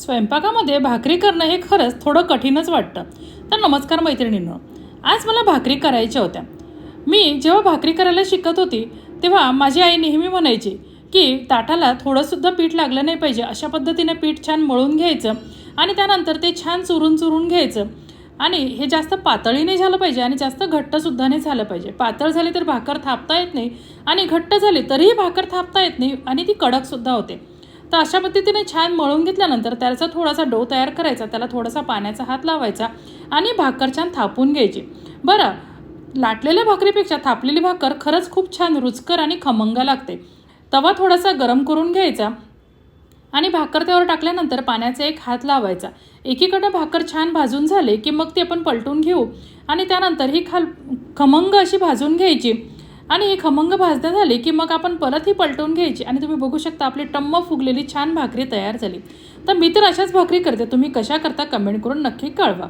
स्वयंपाकामध्ये भाकरी करणं हे खरंच थोडं कठीणच वाटतं. तर नमस्कार मैत्रिणींनो आज मला भाकरी करायच्या होत्या. मी जेव्हा भाकरी करायला शिकत होती तेव्हा माझी आई नेहमी म्हणायची की ताटाला थोडंसुद्धा पीठ लागलं नाही पाहिजे अशा पद्धतीने पीठ छान मळून घ्यायचं आणि त्यानंतर ते छान चुरून चुरून घ्यायचं. आणि हे जास्त पातळी नाही झालं पाहिजे आणि जास्त घट्टसुद्धा नाही झालं पाहिजे. पातळ झाली तर भाकर थापता येत नाही आणि घट्ट झाली तरीही भाकर थापता येत नाही आणि ती कडकसुद्धा होते. तर अशा पद्धतीने छान मळून घेतल्यानंतर त्याचा थोडासा डो तयार करायचा त्याला थोडासा पाण्याचा हात लावायचा आणि भाकर छान थापून घ्यायची. बरं लाटलेल्या भाकरीपेक्षा थापलेली भाकर खरंच खूप छान रुचकर आणि खमंग लागते. तवा थोडासा गरम करून घ्यायचा आणि भाकर त्यावर टाकल्यानंतर पाण्याचा एक हात लावायचा. एकीकडं भाकर छान भाजून झाले की मग ती आपण पलटून घेऊ आणि त्यानंतर ही खाल खमंग अशी भाजून घ्यायची. आणि हे खमंग भाजणं झाली की मग आपण परत ही पलटवून घ्यायची आणि तुम्ही बघू शकता आपली टम्म फुगलेली छान भाकरी तयार झाली. तर मी तर अशाच भाकरी करते तुम्ही कशा करता कमेंट करून नक्की कळवा.